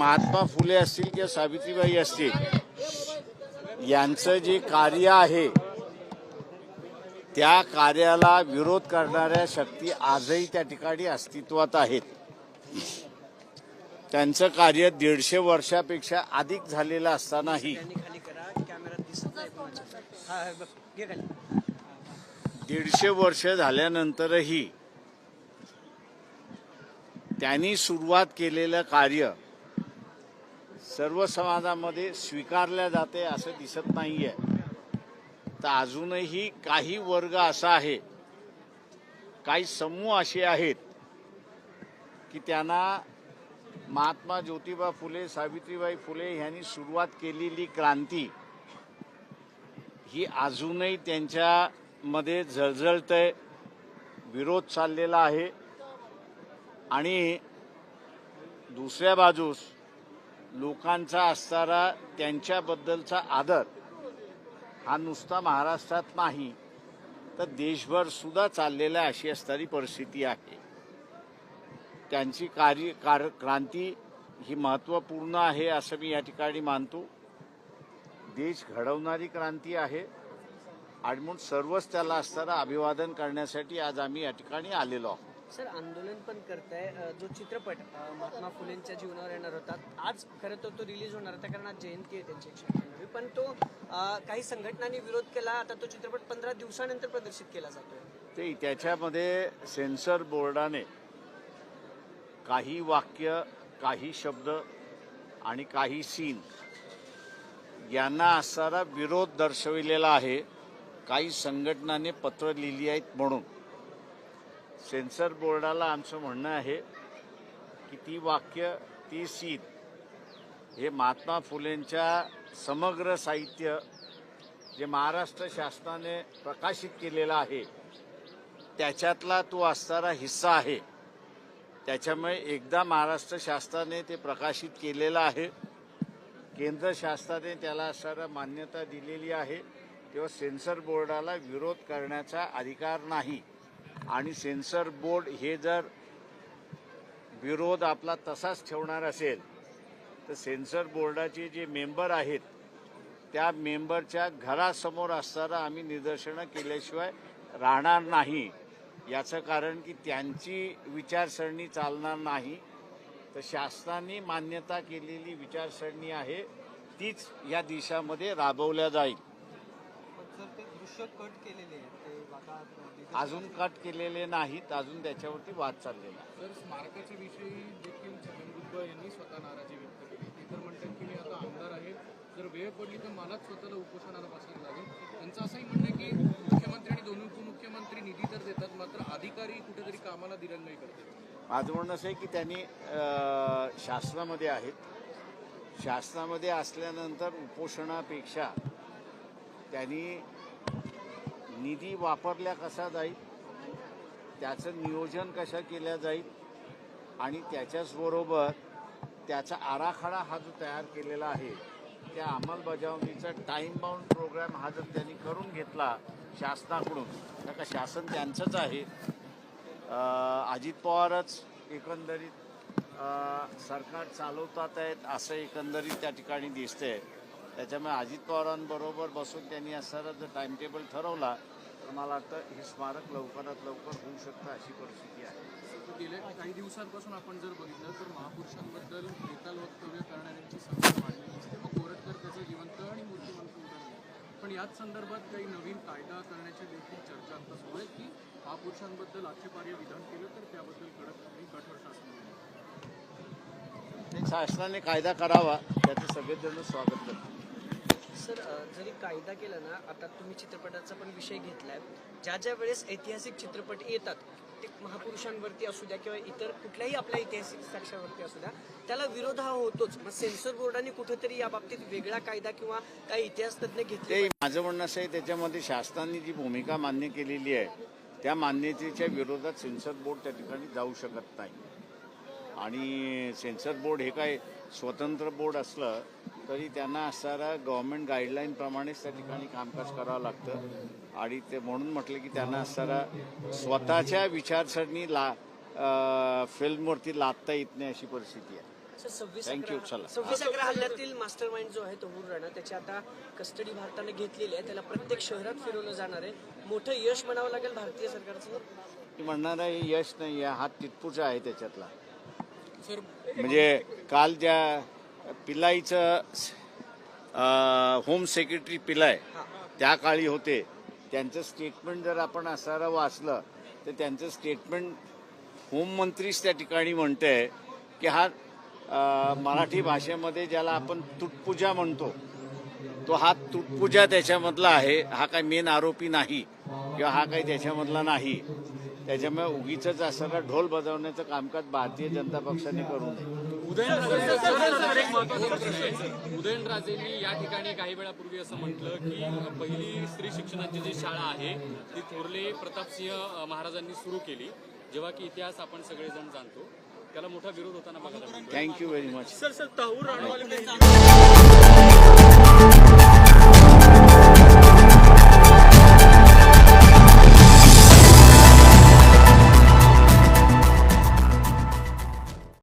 महात्मा फुले असतील किंवा सावित्रीबाई असतील यांचं जे कार्य आहे त्या कार्याला विरोध करणाऱ्या शक्ती आजही त्या ठिकाणी अस्तित्वात आहेत. त्यांचं कार्य दीडशे वर्षापेक्षा अधिक झालेलं असतानाही दीडशे वर्ष झाल्यानंतरही त्यांनी सुरुवात केलेलं कार्य सर्व समाजामध्ये स्वीकारल्या जाते असं दिसत नाही आहे तर अजूनही काही वर्ग असा आहे काही समूह असे आहेत की त्यांना महात्मा ज्योतिबा फुले सावित्रीबाई फुले यांनी सुरुवात केलेली क्रांती ही अजूनही त्यांच्यामध्ये आहे विरोध चाललेला आहे. आणि दुसऱ्या बाजूस लोकांचा असणारा त्यांच्याबद्दलचा आदर हा नुसता महाराष्ट्रात नाही तर देशभर सुद्धा चाललेला अशी असणारी परिस्थिती आहे. त्यांची कार्य कार क्रांती ही महत्त्वपूर्ण आहे असं मी या ठिकाणी मानतो. देश घडवणारी क्रांती आहे. आणि म्हणून सर्वच त्याला असताना अभिवादन करण्यासाठी आज आम्ही या ठिकाणी आलेलो आहोत. सर आंदोलन पण करताय. आहे जो चित्रपट महात्मा फुलेंच्या जीवनावर येणार होता आज खरं तर तो रिलीज होणार. होता कारण आज जयंती आहे त्यांची एकशे पण तो काही संघटनांनी विरोध केला आता तो चित्रपट पंधरा दिवसानंतर प्रदर्शित केला जातोय. ते त्याच्यामध्ये सेन्सर बोर्डाने काही वाक्य काही शब्द आणि काही सीन यांना असणारा विरोध दर्शविलेला आहे. काही संघटनाने पत्र लिहिली आहेत म्हणून. सेन्सर बोर्डाला आमचं म्हणणं आहे की ती वाक्य ती सीद हे महात्मा फुलेंच्या समग्र साहित्य जे महाराष्ट्र शासनाने प्रकाशित केलेलं आहे त्याच्यातला तो असणारा हिस्सा आहे. त्याच्यामुळे एकदा महाराष्ट्र शासनाने ते प्रकाशित केलेलं आहे. केंद्र शासनाने त्याला असणारा मान्यता दिलेली आहे. तेव्हा सेन्सर बोर्डाला विरोध करण्याचा अधिकार नाही. आणि सेन्सर बोर्ड हे जर विरोध आपला तसाच ठेवणार असेल तर सेन्सर बोर्डाचे जे मेंबर आहेत त्या मेंबरच्या घरासमोर असताना आम्ही निदर्शनं केल्याशिवाय राहणार नाही. याचं कारण की त्यांची विचारसरणी चालणार नाही. तर शासनाने मान्यता केलेली विचारसरणी आहे तीच या दिशामध्ये राबवल्या जाईल. दृश्य कट केलेले ते अजून कट केलेले नाहीत अजून त्याच्यावरती वाद चाललेला. तर स्मारकाच्या विषयी देखील छगन भुजबळ यांनी स्वतः नाराजी व्यक्त केली. ते तर म्हणतात की मी आता आमदार आहे. जर वेळ पडली तर मलाच स्वतःला उपोषणाला बसायला लागेल. त्यांचं असंही म्हणणं की मुख्यमंत्री आणि दोन उपमुख्यमंत्री निधी तर देतात मात्र अधिकारी कुठेतरी कामाला दिरंगाई करतात. माझं म्हणणं असं आहे की त्यांनी शासनामध्ये आहेत. शासनामध्ये असल्यानंतर उपोषणापेक्षा त्यांनी निधी वापरल्या कसा जाईल? त्याचं नियोजन कसं केलं जाईल? आणि त्याच्याचबरोबर त्याचा आराखडा हा जो तयार केलेला आहे त्या अंमलबजावणीचा टाईम बाउंड प्रोग्राम हा जर त्यांनी करून घेतला शासनाकडून तर का शासन त्यांचंच आहे. अजित पवारच एकंदरीत सरकार चालवतात आहेत असं एकंदरीत त्या ठिकाणी दिसतंय. त्याच्यामुळे अजित पवारांबरोबर बसून त्यांनी असा जर टाईमटेबल ठरवला तर मला वाटतं हे स्मारक लवकरात लवकर होऊ शकतं अशी परिस्थिती आहे. गेल्या काही दिवसांपासून आपण जर बघितलं तर महापुरुषांबद्दल बेताल वक्तव्य करणाऱ्यांची संख्या वाढलेली असते मग कोरटकर त्याचं जिवंत आणि मूर्तिमंत उदाहरण. पण याच संदर्भात काही नवीन कायदा करण्याची देखील चर्चा आता सुरू आहे की महापुरुषांबद्दल आक्षेपार्ह विधान केलं तर त्याबद्दल कडक आणि कठोर शासन होईल. शासनाने कायदा करावा. त्याचं सगळेजण स्वागत करतात सर जरी कायदा केला ना आता तुम्ही चित्रपटाचा पण विषय घेतलाय. ज्या ज्या वेळेस ऐतिहासिक चित्रपट येतात ते महापुरुषांवरती असू द्या किंवा इतर कुठल्याही आपल्या ऐतिहासिक साक्षावरती असू द्या त्याला विरोध हा होतोच. मग सेन्सर बोर्डाने कुठेतरी या बाबतीत वेगळा कायदा किंवा काही इतिहास तज्ज्ञ घेतले ते माझं म्हणणं असं आहे त्याच्यामध्ये शासनाने जी भूमिका मान्य केलेली आहे त्या मान्यतेच्या विरोधात सेन्सर बोर्ड त्या ठिकाणी जाऊ शकत नाही. आणि सेन्सर बोर्ड हे काय स्वतंत्र बोर्ड असलं तरी त्यांना असणारा गव्हर्नमेंट गाईडलाईनप्रमाणेच त्या ठिकाणी कामकाज करावं लागतं. आणि ते म्हणून म्हटलं की त्यांना असणारा स्वतःच्या विचारसरणी ला फिल्मवरती लादता येत नाही अशी परिस्थिती आहे. अकरा चला. सव्वीस अकरा हल्ल्यातील मास्टर माइंड जो आहे तहूर राणा त्याची आता कस्टडी भारताने घेतलेली आहे. त्याला प्रत्येक शहरात फिरवलं जाणार आहे. मोठं यश म्हणावं लागेल भारतीय सरकारचं? मी म्हणणार आहे यश नाही आहे हा तिटपूचा आहे त्याच्यातला. सर म्हणजे काल ज्या पिल्लाईचं अं, होम सेक्रेटरी पिलाय त्या काळी होते. त्यांचं स्टेटमेंट जर आपण असणारा वाचलं तर त्यांचं स्टेटमेंट होममंत्रीच त्या ठिकाणी म्हणते की हा मराठी भाषेमध्ये ज्याला आपण तुटपूजा म्हणतो तो हा तुटपूजा त्याच्यामधला आहे हा काही मेन आरोपी नाही किंवा हा काही त्याच्यामधला नाही. त्याच्यामुळे उगीच असणारा ढोल बजावण्याचं कामकाज भारतीय जनता पक्षाने करू नये. उदयनराजेंनी या ठिकाणी काही वेळापूर्वी असं म्हटलं की पहिली स्त्री शिक्षणाची जी शाळा आहे ती थोरले प्रतापसिंह महाराजांनी सुरू केली जेव्हा की इतिहास आपण सगळेजण जाणतो. त्याला मोठा विरोध होताना बघायला thank you very much sir sir